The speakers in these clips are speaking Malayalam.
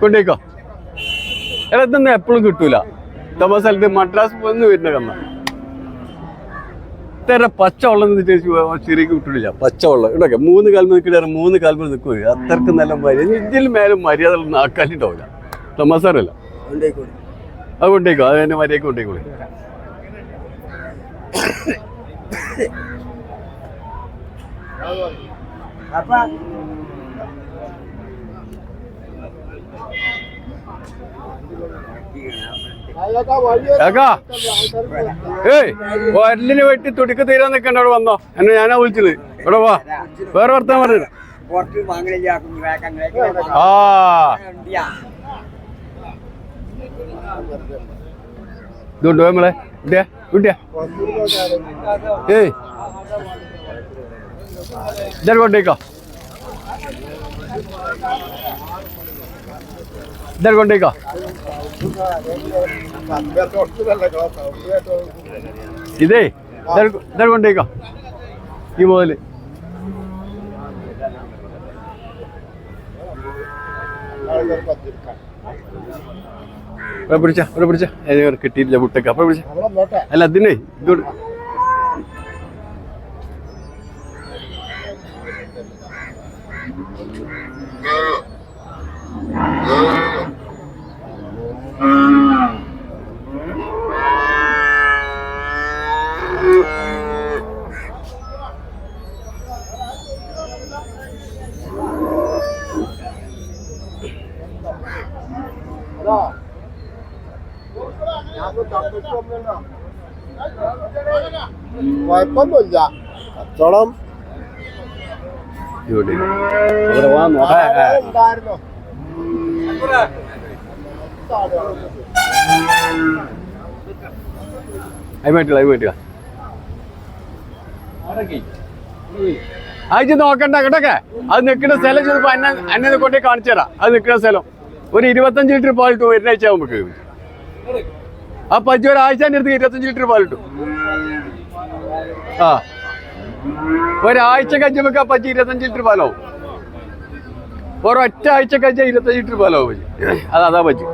കൊണ്ടേക്കോ. എടാ ഇതൊന്നും എപ്പോഴും കിട്ടൂല. തമ്മ സ്ഥലത്ത് മദ്രാസ് പോന്ന് വരുന്ന കന്ന ഇത്ര പച്ചവെള്ളം ചെറിയ കിട്ടില്ല പച്ചവെള്ളം. ഇടൊക്കെ മൂന്ന് കാൽമ നിൽക്കില്ല മൂന്ന് കാൽമ നിൽക്കുക അത്രയ്ക്ക് നല്ല മര്യാദ. ഇതിൽ മേലും മര്യാദ ഒന്നും ആക്കാനുണ്ടാവില്ല തമാസാറല്ല അത് കൊണ്ടേക്കോ. അത് തന്നെ മര്യാദ കൊണ്ടേക്കോളി. ഏക്കാ ഏയ് വെട്ടി തുടിക്ക് തീരാൻ നിൽക്കണ്ട അവിടെ വന്നോ. എന്നെ ഞാനാ വിളിച്ചത്. ഇവിടെ വാ. വേറെ വർത്താൻ പറഞ്ഞു ആ. ഇതുണ്ടോ നമ്മളെ? ഇടിയാ ഇടിയാ ഏയ്. ഇതാ കൊണ്ടേക്കോ? ഇതാ കൊണ്ടേക്കോ ഇതേ ഇതാ കൊണ്ടേക്കോ ഈ മുതൽ പിടിച്ച പിടിച്ച. കിട്ടിയിട്ടില്ല മുട്ടക്ക് അപ്പൊ പിടിച്ച. അല്ല അതിനെ ഇതോട്. കുഴപ്പമൊന്നുമില്ല കച്ചവടം. ഇവിടെ. ഉണ്ടായിരുന്നു അത് നോക്കണ്ട കേട്ടൊക്കെ? അത് നിൽക്കുന്ന സ്ഥലം ചെന്നപ്പോ അന്നെ അന്നെ കൊണ്ടേ കാണിച്ചു തരാം. അത് നിൽക്കുന്ന സ്ഥലം. ഒരു ഇരുപത്തഞ്ച് ലിറ്റർ പാലിട്ടു ഒരാഴ്ച നമുക്ക് ആ പജ്ജ ഒരാഴ്ച അടുത്ത് ഇരുപത്തഞ്ച് ലിറ്റർ പാലിട്ടു ആ. ഒരാഴ്ച കഴിയുമ്പോ ആ പറ്റി ഇരുപത്തഞ്ച് ലിറ്റർ പാലാവും. ഒരൊറ്റ ആഴ്ച കഴിഞ്ഞ ഇരുപത്തഞ്ച് ലിറ്റർ പാലാവും പറ്റി അത് അതാ പജ്ജി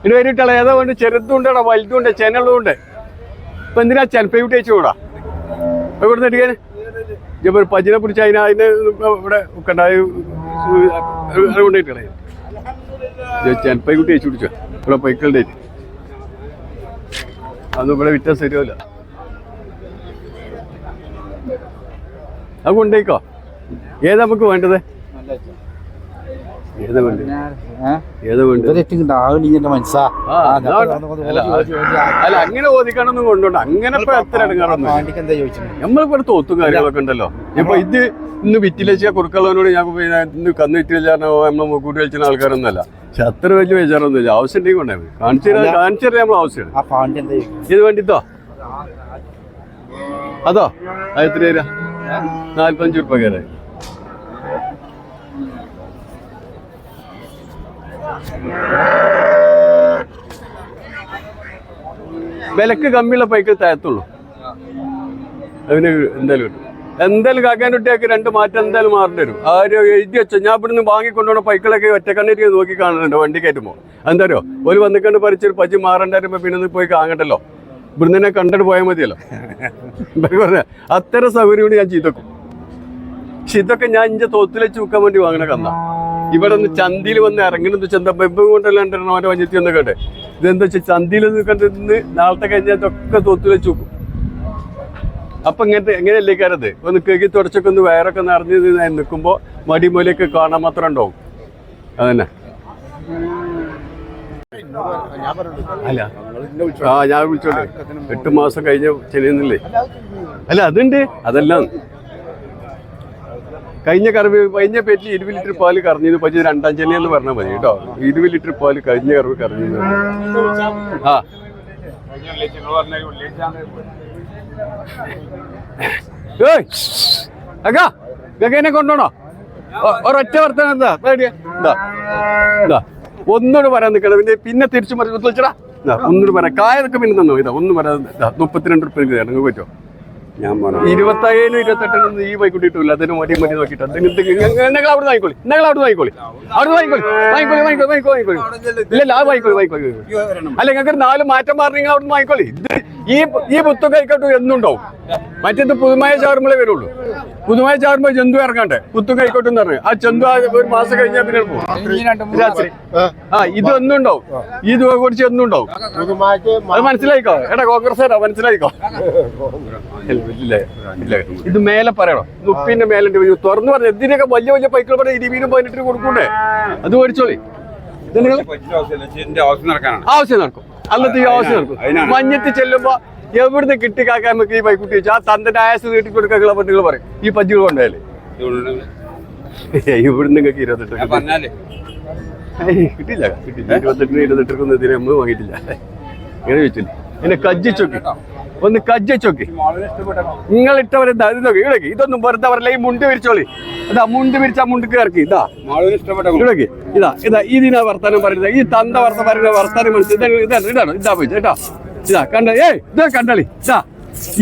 ഇനി വരിട്ടള ഏതോ കൊണ്ട് ചെറുതുണ്ടടാ വലുതുണ്ട് ചെനളുണ്ട് ഇപ്പൊ എന്തിനാ ചെനപ്പയൂട്ടി വിട്ടേച്ചു ഇവിടെ ഇടിക്കാൻ ഇപ്പൊ ഒരു പജിനെ പിടിച്ച് അതിനെ അതിനെ ഇവിടെ കണ്ടായി കൊണ്ടിട്ടളേ ചെനപ്പൈക്കുട്ടി വെച്ച് പിടിച്ചോ? ഇവിടെ പൈക്കളുടെ അതൊന്നും ഇവിടെ വിറ്റാൻ ശരിയല്ല അത് കൊണ്ടേക്കോ ഏതാ നമുക്ക് വേണ്ടത് ഏതാ വേണ്ടത് ഏതാ വേണ്ടത് മനസ്സാ ആ, അതാണ്. അല്ല, അല്ല അങ്ങനെ ഓദിക്കാനൊന്നും കൊണ്ടുണ്ട്. അങ്ങനെ ഇപ്പൊ എത്ര നമ്മളിവിടെ തോത്തും കാര്യങ്ങളൊക്കെ ഉണ്ടല്ലോ. ഇപ്പൊ ഇത് ഇന്ന് വിറ്റിലേച്ച കുറുക്കളവനോട് ഞാൻ ഇന്ന് കന്ന് വിറ്റില്ല നമ്മളെ മുക്കൂട്ടി ആൾക്കാരൊന്നും ആൾക്കാരൊന്നുമല്ല. പക്ഷെ അത്ര വലിയ വിചാരമൊന്നുമില്ല ആവശ്യം ഉണ്ടെങ്കിൽ കൊണ്ടേ കാണിച്ചു കാണിച്ചു തരാം നമ്മൾ ആവശ്യമാണ് ഇത് വേണ്ടിട്ടോ അതോ? അത് എത്ര തരാ? നാല്പത്തഞ്ച് ഉറുപ്പ കയറി വിലക്ക് കമ്മിയുള്ള പൈക്ക് താഴത്തുള്ളൂ അതിന് എന്തായാലും കിട്ടും. എന്തായാലും കാക്കാനുട്ടിയൊക്കെ രണ്ട് മാറ്റം എന്തായാലും മാറേണ്ടി വരും. ആരും എഴുതി വെച്ച. ഞാൻ ഇവിടുന്ന് വാങ്ങിക്കൊണ്ടുപോണ പൈക്കളൊക്കെ ഒറ്റക്കണ്ണീര് നോക്കി കാണുന്നുണ്ട്. വണ്ടി കയറ്റുമ്പോൾ. എന്തായാലും ഒരു വന്നിക്കണ്ട് പറിച്ചൊരു പച്ചി മാറണ്ടായിരുമ്പോ പിന്നെ ഒന്ന് പോയി കാണണ്ടല്ലോ. ഇവിടുന്ന് തന്നെ കണ്ടിട്ട് പോയാൽ മതിയല്ലോ. അത്തരം സൗകര്യം കൂടി ഞാൻ ചെയ്തേക്കും. പക്ഷെ ഇതൊക്കെ ഞാൻ ഇഞ്ച തോത്തിലെ ചൂക്കാൻ വേണ്ടി വാങ്ങണ കന്ന. ഇവിടെ ഒന്ന് ചന്തിയിൽ വന്ന് ഇറങ്ങുന്നത് ചന്ത ബെബ് കൊണ്ടല്ലാണ്ടെണ്ണ അവരെ വഞ്ചത്തി ഒന്ന് കേട്ടെ ഇതെന്താ വെച്ചാൽ ചന്തിയിൽ കണ്ടിരുന്ന് നാളത്തെ കഴിഞ്ഞാൽ ഇതൊക്കെ തോത്തിൽ വെച്ച് നോക്കും അപ്പൊ ഇങ്ങനത്തെ എങ്ങനെയല്ലേ കാരത് ഒന്ന് കേക്കി തുടച്ചൊക്കെ ഒന്ന് വയറൊക്കെ നിറഞ്ഞ് നിൽക്കുമ്പോൾ മടിമൂലയൊക്കെ കാണാൻ മാത്രം ഉണ്ടാവും. അതന്നെ. അല്ല. ആ ഞാൻ വിളിച്ചോണ്ട്. എട്ട് മാസം കഴിഞ്ഞ ചെല്ലുന്നില്ലേ അല്ല അതുണ്ട്. അതെല്ലാം. കഴിഞ്ഞ കറവ് കഴിഞ്ഞ പേറ്റിൽ ഇരുപത് ലിറ്റർ പാൽ കറഞ്ഞത് പക്ഷേ രണ്ടാം ചെല്ലി എന്ന് പറഞ്ഞാൽ മതി കേട്ടോ. ഇരുപത് ലിറ്റർ പാൽ കഴിഞ്ഞ കറവ് കറഞ്ഞത് ആ. അക്കാ ഗഗനെ കൊണ്ടോണോ? ഒരൊറ്റ വർത്തനം എന്താ? എന്താ ഒന്നുകൂടെ പറയാൻ നിൽക്കണം പിന്നെ പിന്നെ തിരിച്ചു മറിച്ച് വെച്ചടാ ഇതാ വരാം പറയാം കായൊക്കെ പിന്നെ തന്നോ? ഇതാ ഒന്നും ഇതാ മുപ്പത്തിരണ്ട് റുപ്യ നിങ്ങൾക്ക് പറ്റുമോ? ഞാൻ ഇരുപത്തയ്യായിരം ഇരുപത്തെട്ടിനും ഈ ബൈക്ക് കിട്ടൂല അതിന് മടി മടി നോക്കിയിട്ട്. അതിന് നിങ്ങൾ അവിടെ വാങ്ങിക്കോളി. നിങ്ങൾ അവിടെ വാങ്ങിക്കോളി. അവിടെ വാങ്ങിക്കോളി. വാങ്ങിക്കോളി വാങ്ങിക്കോളി വാങ്ങിക്കോളി വാങ്ങിക്കോളി. ഇല്ല അത് വാങ്ങിക്കോളി വാങ്ങിക്കോളി. അല്ല നിങ്ങൾക്ക് നാല് മാറ്റം മാറണമെങ്കിൽ അവിടെ വാങ്ങിക്കോളി. ഇത് ഈ ഈ പുത്തു കൈക്കോട്ടു എന്നുണ്ടാവും. മറ്റേത് പുതുമായ ചാറുമ്പോഴേ വരുള്ളൂ. പുതുമായ ചാറുമ്പോൾ ജന്തു ഇറങ്ങണ്ടേ? പുത്തു കൈക്കോട്ടും എന്ന് പറഞ്ഞു. ആ ജന്തു ആ ഒരു മാസം കഴിഞ്ഞാൽ പിന്നെ പോകും. രാത്രി. ആ. ഇത് ഒന്നും ഈ ഇത് കുറിച്ച് ഒന്നും ഉണ്ടാവും അത് മനസ്സിലായിക്കോ? എടാ കോൺഗ്രസ് മനസ്സിലായിക്കോ? ഇല്ല ഇല്ല. ഇത് മേലെ പറയണം. മുപ്പിന്റെ മേലുണ്ട്. തുറന്നു പറഞ്ഞു എന്തിനൊക്കെ വലിയ വലിയ പൈക്കൾ പറഞ്ഞ ഇരുപതിനും പതിനെട്ടിനും കൊടുക്കൂണ്ടേ അത് മേടിച്ചോളി. ആവശ്യം നടക്കും. അന്നത്തെ ഈ ആവശ്യം നടക്കും. മഞ്ഞത്ത് ചെല്ലുമ്പോ എവിടുന്ന് കിട്ടിക്കാക്കാൻ നമുക്ക് ഈ ബൈക്കുട്ടി വെച്ചാൽ ആ തന്റെ ആയസ് നീട്ടി കൊടുക്കാനുള്ള പെണ്ണുങ്ങൾ പറയും. ഈ പജ്ജികൾ കൊണ്ടായാലേ ഇവിടുന്ന് നിങ്ങൾക്ക് ഇരുപത്തെട്ട് കിട്ടില്ല കിട്ടില്ല ഇരുപത്തെട്ടിന് ഇരുപത്തെട്ടിന് ഇതിനെ നമ്മൾ വാങ്ങിയിട്ടില്ല. ഇങ്ങനെ ചോദിച്ചില്ല എന്നെ കജ്ജിച്ചോക്കി ഒന്ന് കജ്ജിച്ചോക്കി നിങ്ങൾ ഇട്ടവരെ ഇവിടേക്ക് ഇതൊന്നും വെറുതെ അവരല്ലേ ഈ മുണ്ട് വിരിച്ചോളി. അതാ മുണ്ട് വിരിച്ച മുണ്ട് കയറക്കി ഇതാ. ഇവിടേക്ക് ഇതാ ഇതാ ഇതിനാ വർത്താനം പറയുന്നത്. ഈ തന്ത വർത്ത പറയുന്ന വർത്താനം മനസ്സിൽ ഇതാണ് ഇതാണ് ഇതാ പോയി കേട്ടോ ഇതാ കണ്ട? ഏയ് ഇതാ കണ്ടളി ഇതാ.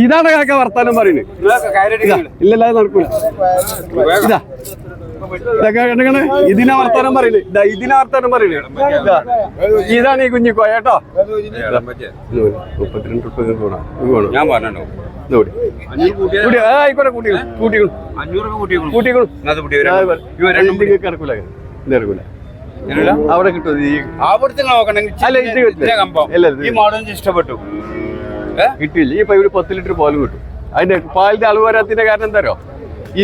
ഇതാണ് കാക്ക വർത്താനം പറയുന്നത് ഇല്ലല്ല നടക്കൂല. ഇതാ. ഇതൊക്കെ ഇതിനാ വർത്താനം പറയുന്നത് ഇതാ ഇതിനാ വർത്താനം പറയുന്നത് ഇതാ. ഇതാണ് ഈ കുഞ്ഞിക്കോ കേട്ടോ മുപ്പത്തിരണ്ട് റുപ്യ വേണം ഞാൻ പറഞ്ഞോ ആയിക്കോട്ടെ? അവിടെ കിട്ടും അവിടുത്തെ ഇഷ്ടപ്പെട്ടു? കിട്ടിയില്ല. ഈ പൈപ്പിൽ പത്ത് ലിറ്റർ പാലും കിട്ടും. അതിന്റെ പാലിന്റെ അളവ് വരാത്തിന്റെ കാരണം എന്താ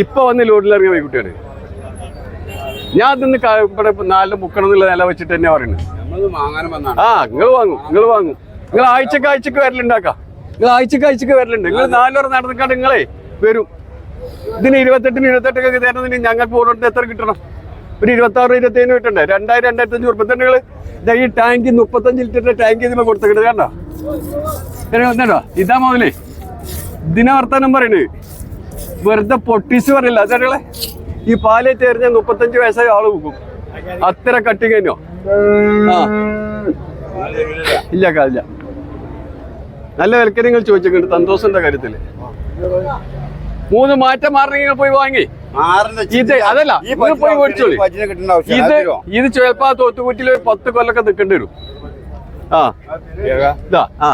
ഇപ്പൊ വന്ന് ലോഡിലിറങ്ങിയ പൈക്കുട്ടിയാണ് ഞാൻ അതിന്ന് ഇവിടെ നാലിന് മുക്കണം എന്നുള്ള നില വെച്ചിട്ട് തന്നെ പറയുന്നത്. ആ നിങ്ങൾ വാങ്ങും നിങ്ങൾ വാങ്ങും. നിങ്ങൾ ആഴ്ചക്ക് ആഴ്ചക്ക് വരലുണ്ടാക്കാം. നിങ്ങൾ ആഴ്ചക്ക് ആഴ്ചക്ക് വരലുണ്ട്. നിങ്ങൾ നാലുവരെ നടന്നിക്കാണ്ട് നിങ്ങളെ വരും. ഇതിന് ഇരുപത്തെട്ടിന് ഇരുപത്തെട്ടൊക്കെ തരുന്നതിന് ഞങ്ങൾക്ക് ഓരോരുത്തർ എത്ര കിട്ടണം? ഒരു ഇരുപത്തി ആറ് ഇരുപത്തി ഏഴ് കിട്ടണ്ടേ? രണ്ടായിരം രണ്ടായിരത്തി അഞ്ഞൂറ് മുപ്പത്തിരണ്ടുകൾ ഈ ടാങ്കി മുപ്പത്തഞ്ച് ലിറ്ററിന്റെ ടാങ്ക് ഇതിന് കൊടുത്തിട്ട് കണ്ടോ? കണ്ടോ ഇതാ മുതലേ. ഇതിനെ വർത്താനം പറയുന്നത് വെറുതെ പൊട്ടിച്ച് പറയില്ല. ചേട്ടകളെ ഈ പാലേറ്റ് എറിഞ്ഞ മുപ്പത്തഞ്ച് വയസ്സായ ആൾ പോകും. അത്ര കട്ടി കഴിഞ്ഞോ? ആ. ഇല്ല കാലില്ല. നല്ല വിലക്ക് നിങ്ങൾ ചോദിച്ചിട്ടുണ്ട്. സന്തോഷന്റെ കാര്യത്തിൽ. മൂന്ന് മാറ്റം മാറണമെങ്കിൽ പോയി വാങ്ങി. ഇത് അതല്ല ഇത് പോയി മേടിച്ചോളി. ഇത് ഇത് ചിലപ്പോ ആ തോത്തുകുറ്റിയിൽ പത്ത് കൊല്ലൊക്കെ നിൽക്കേണ്ടി വരും. ആ. ആ.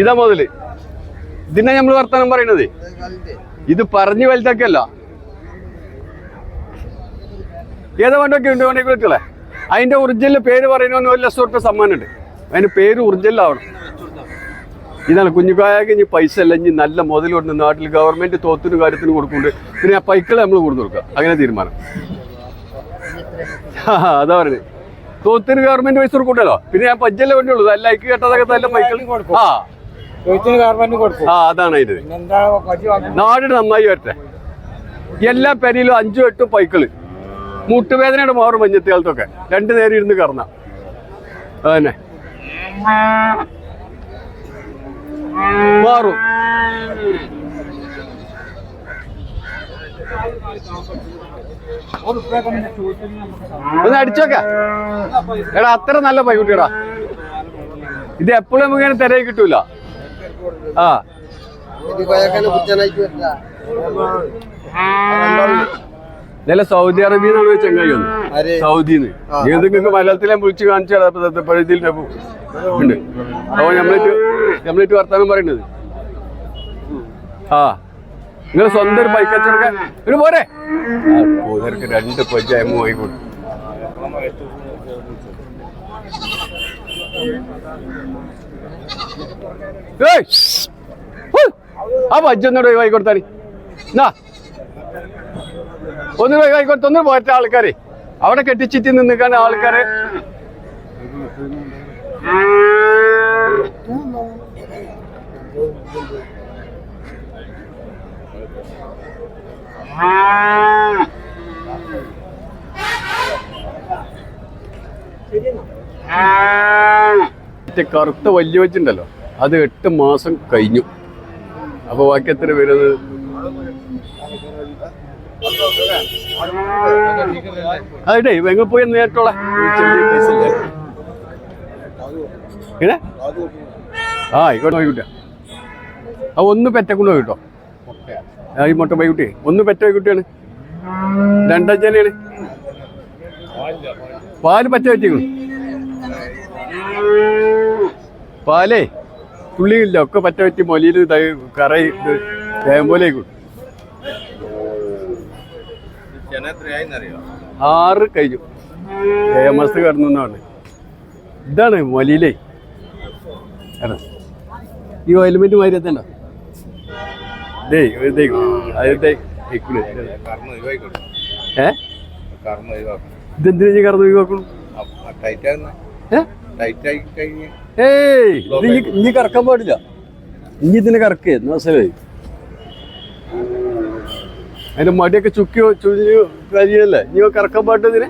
ഇതാ മുതൽ. ഇതിനെ നമ്മൾ വർത്തമാനം പറയണത്. ഇത് പറഞ്ഞു വലുതാക്കല്ല ഏതാ വണ്ടൊക്കെ ഉണ്ട്? വണ്ടി കുട്ടികളെ അതിന്റെ ഒറിജിനൽ പേര് പറയുന്ന ഒരു ലക്ഷം റുപ്യ സമ്മാനമുണ്ട്. അതിന്റെ പേര് ഒറിജിനൽ ആവണം. ഇതാണ് കുഞ്ഞുകായക്ക് ഇനി പൈസ അല്ല ഇനി നല്ല മുതൽ കൊണ്ട് നാട്ടിൽ ഗവൺമെന്റ് തോത്തിന് കാര്യത്തിന് കൊടുക്കുന്നുണ്ട്. പിന്നെ ആ പൈക്കളെ നമ്മൾ കൊടുത്തു കൊടുക്കുക. അങ്ങനെ തീരുമാനം. അതാ പറയുന്നത് തോത്തിന് ഗവൺമെന്റ് പൈസ കൊടുക്കണ്ടല്ലോ പിന്നെ ഞാൻ പജ്ജല്ലേ വേണ്ടിയുള്ളൂ അല്ല ഐക്ക് കേട്ടതൊക്കെ നല്ല പൈക്കൾ ആ. ആ അതാണ് പറ്റി നാട് നന്നായി വരട്ടെ. എല്ലാ പെരയിലും അഞ്ചും എട്ടും പൈക്കിൾ. മുട്ടുവേദനയുടെ മാറും മഞ്ഞത്തെ കാലത്തൊക്കെ രണ്ടു നേരം ഇരുന്ന് കറന്ന. അതന്നെ. മാറും ഒന്ന് അടിച്ചോക്ക എടാ അത്ര നല്ല പൈക്കുട്ടിയടാ. ഇത് എപ്പോഴും നമുക്ക് ഇങ്ങനെ തിരയി കിട്ടൂല. ആ. ഇന്നലെ സൗദി അറേബ്യ എന്നാണ് ചെങ്ങായി വന്നത്. സൗദിന്ന്. ഇത് നിങ്ങൾക്ക് മലയാളത്തിലെ വിളിച്ച് കാണിച്ചാൽ ഉണ്ട്. അപ്പൊ നമ്മളേറ്റ് നമ്മളേറ്റ് വർത്താനം പറയുന്നത് ആ. നിങ്ങൾ സ്വന്തം ഒരു ബൈക്ക് കച്ചവടക്കാൻ ഒരു പോരെ. രണ്ട് പഞ്ചായമോ ആയിക്കോട്ടെ ഏയ്! വൈ ആ പജ്ജൊന്നോട് ഒഴിവാക്കി കൊടുത്താണി എന്നാ ഒന്നും ഒഴിവാക്കി കൊടുത്ത ഒന്നും പോറ്റ ആൾക്കാരെ. അവിടെ കെട്ടിച്ചിട്ട് നിന്നിക്കാൻ ആൾക്കാരെ. കറുത്ത വലിയ വെച്ചുണ്ടല്ലോ അത് എട്ട് മാസം കഴിഞ്ഞു. അപ്പൊ ബാക്കി എത്ര വരുന്നത് അതെ വെങ്ങ പോയി ഇല്ല ഇങ്ങനെ ആ ആയിക്കോട്ടെ പോയിക്കുട്ടിയ ആ ഒന്ന് പെറ്റക്കുണ്ട് ആ ഈ മൊട്ട പോയിക്കുട്ടി ഒന്ന് പെറ്റ പോയിക്കുട്ടിയാണ് രണ്ടഞ്ചനെയാണ് പാൽ പറ്റ പറ്റിക്കുന്നു പാലേ. തുള്ളിയില്ല ഒക്കെ പറ്റ പറ്റി മൊലിയിൽ കറ ഇത് തേം പോലെ ആയിക്കോട്ടെ ജന ആറ് കഴിഞ്ഞു. ഫേമസ് കടന്നു എന്നാണ്. ഇതാണ് മൊലിയിലേ. ഈ ഓയിൽമെന്റ് മാതിരി എത്തണ്ട ദേ അതേ ഏ? ഇതെന്തിനാ കറന്ന് ഒഴിവാക്കണം ഏ? ടൈറ്റ് ആയി കഴിഞ്ഞ് ഏയ് ഇനി ഇനി കറക്കാൻ പാടില്ല. ഇനി ഇതിനെ കറക്കേ മനസ്സിലായി? അതിന്റെ മടിയൊക്കെ ചുക്കിയോ ചുഴിഞ്ഞു കരിയല്ലേ? ഇനി കറക്കാൻ പാട്ടതിനെ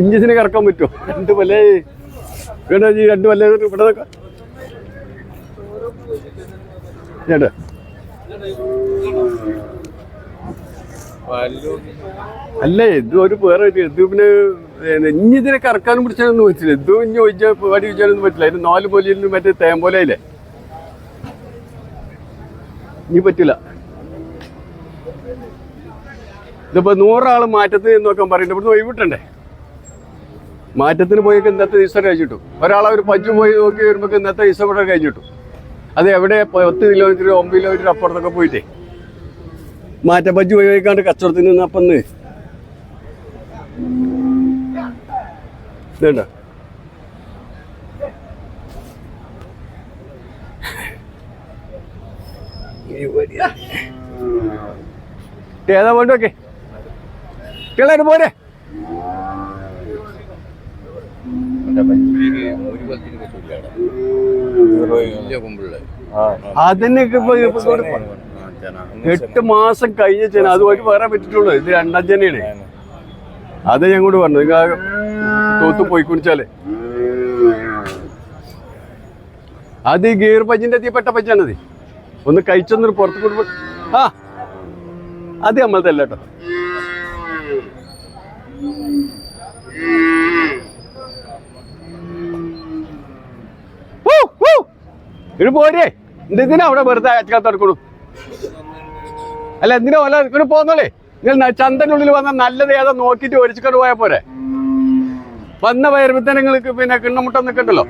ഇനി ഇതിനെ കറക്കാൻ പറ്റുമോ? രണ്ട് പല്ലേ വേണ്ട ഈ രണ്ട് പല്ലേ ഇവിടെ ചേട്ടാ അല്ലേ ഇത് ഒരു വേറെ ഇത് പിന്നെ ഇനി ഇതിനെ കറക്കാനും പിടിച്ചാലൊന്നും പറ്റില്ല. ഇത് ഇനി ഒഴിച്ചാൽ പാടി ഒഴിച്ചാലൊന്നും പറ്റില്ല. അതിന് നാല് പോലെയിൽ നിന്ന് മറ്റേ തേമ്പോലയില്ലേ ഇനി പറ്റില്ല. ഇതിപ്പോ നൂറാൾ മാറ്റത്തിന് നോക്കാൻ പറയണ്ട ഇവിടുന്ന് ഒഴിവിട്ടണ്ടേ മാറ്റത്തിന് പോയൊക്കെ ഇന്നത്തെ ദിവസം കഴിച്ചിട്ടു. ഒരാളെ ഒരു പോയി നോക്കി വരുമ്പോൾ ഇന്നത്തെ ദിവസം കഴിഞ്ഞിട്ടു. അത് എവിടെ? പത്ത് കിലോമീറ്റർ ഒമ്പത് കിലോമീറ്റർ അപ്പുറത്തൊക്കെ പോയിട്ടേ. മാറ്റ പഞ്ചു കഴിക്കാണ്ട് കച്ചവടത്തിന് നിന്നപ്പന്ന് ഇതേണ്ട. ഏതാ പോരെ ഒരു കൊലത്തിന് കിട്ടൂല കുമ്പിള്ള അതിനൊക്കെ ഇപ്പൊ എട്ട് മാസം കഴിഞ്ഞ ചെന. അതുമായിട്ട് വേറെ പറ്റിട്ടുള്ളൂ ഇത് രണ്ടാം ചെനയാണ്. അത് ഞാൻ കൂടെ പറഞ്ഞു നിങ്ങൾ തോത്ത് പോയി കുടിച്ചാലേ അത് ഈ ഗീർ തീ പെട്ട പച്ചാണത് ഒന്ന് കഴിച്ചൊന്നൊരു പുറത്ത് കൊടുക്കും ആ അത് നമ്മളതല്ല കേട്ടോ. ഇത് പോരേ. എന്തിനാ അവിടെ വെറുതെ അയച്ചാൽ തുറക്കണു അല്ല എന്തിനാ ഓല പോന്നോളേ. നിങ്ങൾ ഉള്ളിൽ വന്ന നല്ലത് ഏതാ നോക്കിയിട്ട് ഒരിച്ചിട്ട് പോയാൽ പോരെ. വന്ന വരുമ്പോ തന്നെ നിങ്ങൾക്ക് പിന്നെ കിണ്ണമുട്ട നിൽക്കണ്ടല്ലോ